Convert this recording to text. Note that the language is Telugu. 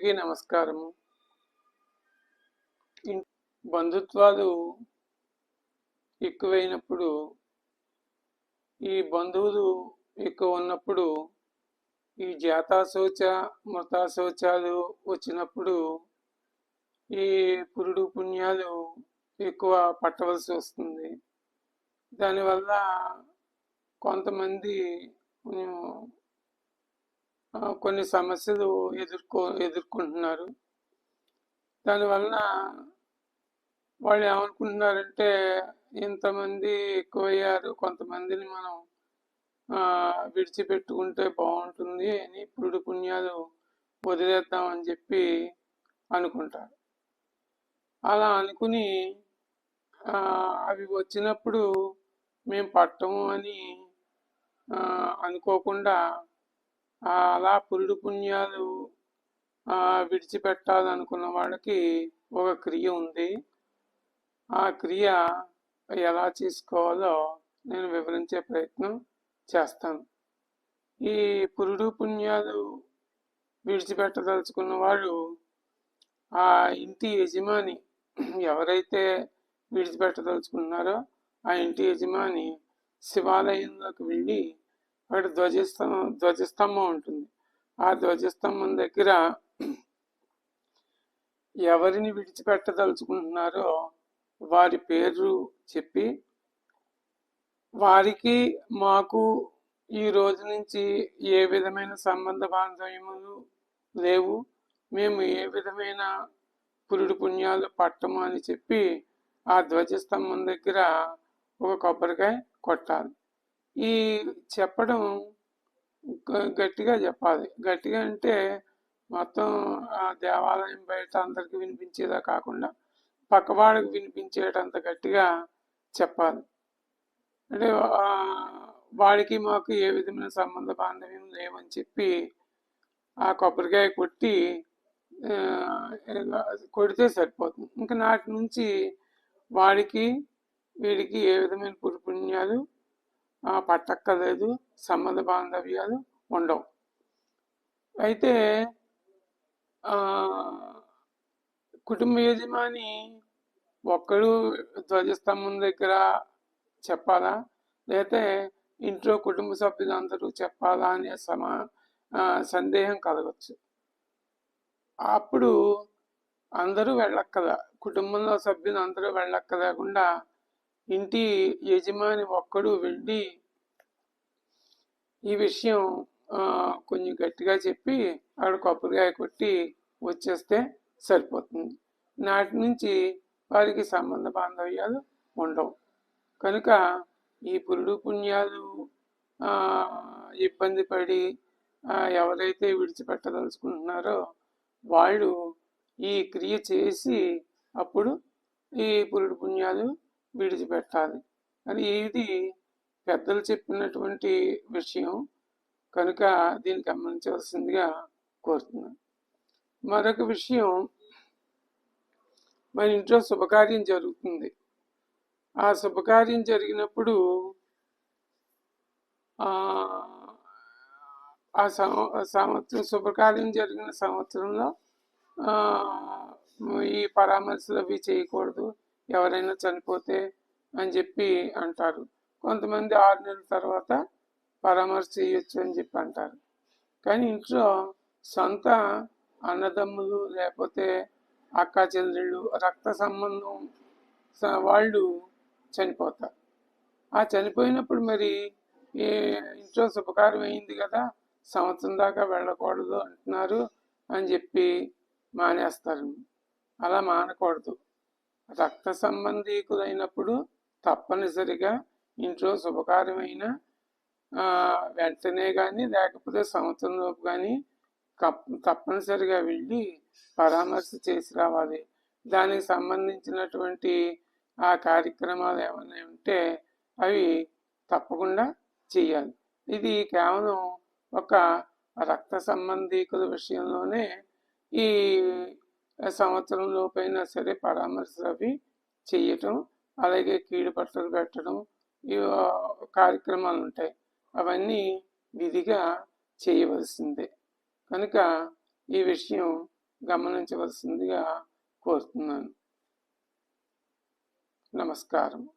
అందరికీ నమస్కారము. బంధుత్వాలు ఎక్కువైనప్పుడు ఈ బంధువులు ఎక్కువ ఉన్నప్పుడు ఈ జాతాశోచ మృతాశోచాలు వచ్చినప్పుడు ఈ పురుడు పుణ్యాలు ఎక్కువ పట్టవలసి వస్తుంది. దానివల్ల కొంతమంది కొన్ని సమస్యలు ఎదుర్కో ఎదుర్కొంటున్నారు. దానివలన వాళ్ళు ఏమనుకుంటున్నారంటే ఇంతమంది ఎక్కువయ్యారు కొంతమందిని మనం విడిచిపెట్టుకుంటే బాగుంటుంది అని పురుడు పుణ్యాలు వదిలేద్దామని చెప్పి అనుకుంటారు. అలా అనుకుని అవి వచ్చినప్పుడు మేము పట్టము అని అనుకోకుండా అలా పురుడు పుణ్యాలు విడిచిపెట్టాలనుకున్న వాళ్ళకి ఒక క్రియ ఉంది. ఆ క్రియ ఎలా చేసుకోవాలో నేను వివరించే ప్రయత్నం చేస్తాను. ఈ పురుడు పుణ్యాలు విడిచిపెట్టదలుచుకున్న వాళ్ళు ఆ ఇంటి యజమాని ఎవరైతే విడిచిపెట్టదలుచుకున్నారో ఆ ఇంటి యజమాని శివాలయంలోకి వెళ్ళి అక్కడ ధ్వజస్తంభం ధ్వజస్తంభం ఉంటుంది. ఆ ధ్వజస్తంభం దగ్గర ఎవరిని విడిచిపెట్టదలుచుకుంటున్నారో వారి పేరు చెప్పి వారికి మాకు ఈ రోజు నుంచి ఏ విధమైన సంబంధ బాంధవ్యములు లేవు. మేము ఏ విధమైన పురుడు పుణ్యాలు పట్టము అని చెప్పి ఆ ధ్వజస్తంభం దగ్గర ఒక కొబ్బరికాయ కొట్టాలి. ఈ చెప్పడం గట్టిగా చెప్పాలి. గట్టిగా అంటే మొత్తం ఆ దేవాలయం బయట అందరికి వినిపించేదా కాకుండా పక్కవాడికి వినిపించేటంత గట్టిగా చెప్పాలి. అంటే వాడికి మాకు ఏ విధమైన సంబంధ బాంధవ్యం లేవని చెప్పి ఆ కొబ్బరికాయ కొట్టి కొడితే సరిపోతుంది. ఇంకా నాటి నుంచి వాడికి వీడికి ఏ విధమైన పురుపుణ్యాలు పట్టక్కర్లేదు సంబంధ బాంధవ్యాలు ఉండవు. అయితే కుటుంబ యజమాని ఒక్కడు ధ్వజస్తంభం దగ్గర చెప్పాలా? లేకపోతే ఇంట్లో కుటుంబ సభ్యులందరూ చెప్పాలా అనే సమా సందేహం కలగచ్చు. అప్పుడు అందరూ వెళ్ళక్కల కుటుంబంలో సభ్యులు అందరూ వెళ్ళక్కలేకుండా ఇంటి యజమాని ఒక్కడు వెళ్ళి ఈ విషయం కొంచెం గట్టిగా చెప్పి ఆడ కొబ్బరికాయ కొట్టి వచ్చేస్తే సరిపోతుంది. నాటి నుంచి వారికి సంబంధ బాంధవ్యాలు ఉండవు. కనుక ఈ పురుడు పుణ్యాలు ఇబ్బంది పడి ఎవరైతే విడిచిపెట్టదలుచుకుంటున్నారో వాళ్ళు ఈ క్రియ చేసి అప్పుడు ఈ పురుడు పుణ్యాలు విడిచిపెట్టాలి. అని ఇది పెద్దలు చెప్పినటువంటి విషయం కనుక దీన్ని గమనించవలసిందిగా కోరుతున్నాను. మరొక విషయం మన ఇంట్లో శుభకార్యం జరుగుతుంది. ఆ శుభకార్యం జరిగినప్పుడు ఆ సంవత్సరం శుభకార్యం జరిగిన సంవత్సరంలో ఈ పరామర్శలు అవి చేయకూడదు. ఎవరైనా చనిపోతే అని చెప్పి అంటారు. కొంతమంది ఆరు నెలల తర్వాత పరామర్శ చేయొచ్చు అని చెప్పి అంటారు. కానీ ఇంట్లో సొంత అన్నదమ్ములు లేకపోతే అక్క చెల్లెళ్ళు రక్త సంబంధం స- వాళ్ళు చనిపోతారు. ఆ చనిపోయినప్పుడు మరి ఏ ఇంట్లో శుభకారం అయింది కదా సంవత్సరం దాకా వెళ్ళకూడదు అంటున్నారు అని చెప్పి మానేస్తారు. అలా మానకూడదు. రక్త సంబంధీకులైనప్పుడు తప్పనిసరిగా ఇంట్లో శుభకార్యమైన వెంటనే కానీ లేకపోతే సంవత్సరంలోపు కానీ తప్పనిసరిగా వెళ్ళి పరామర్శ చేసి రావాలి. దానికి సంబంధించినటువంటి ఆ కార్యక్రమాలు ఏమైనా ఉంటే అవి తప్పకుండా చేయాలి. ఇది కేవలం ఒక రక్త సంబంధీకుల విషయంలోనే ఈ సంవత్సరం లోపైనా సరే పరామర్శలు అవి చేయటం అలాగే కీడుపట్టలు పెట్టడం ఈ కార్యక్రమాలు ఉంటాయి అవన్నీ విధిగా చేయవలసిందే. కనుక ఈ విషయం గమనించవలసిందిగా కోరుతున్నాను. నమస్కారం.